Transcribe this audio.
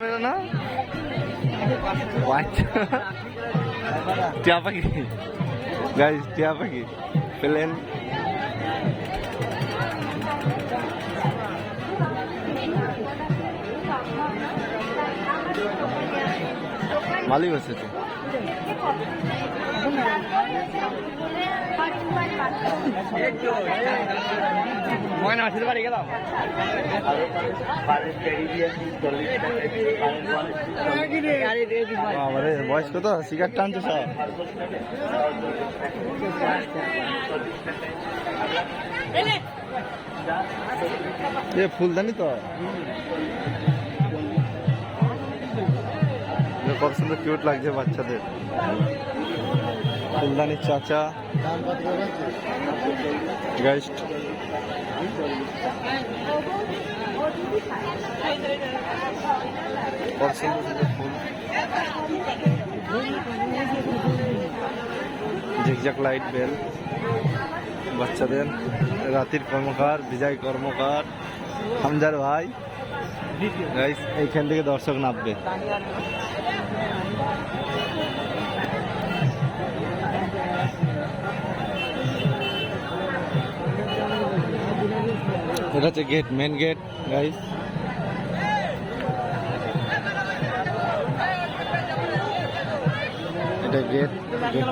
মেলো না বাচ্চা টিয়া পাখি গাইস টিয়া পাখি প্লেন মালিক বসেছে ময়না আসতে পারি গেলাম বয়স কত সিগারেট টানছে সব এ ফুলদানি তো কত সুন্দর কিউট লাগছে বাচ্চাদের ফুলদানি চাচা। গাইস্ট ঝিকঝাক লাইট বেল বাচ্চাদের। রাতির কর্মকার, বিজয় কর্মকার। হামজার ভাই। এইখান থেকে দর্শক নামবে। এটা হচ্ছে গেট মেন গেট গাইস এটা গেট গেট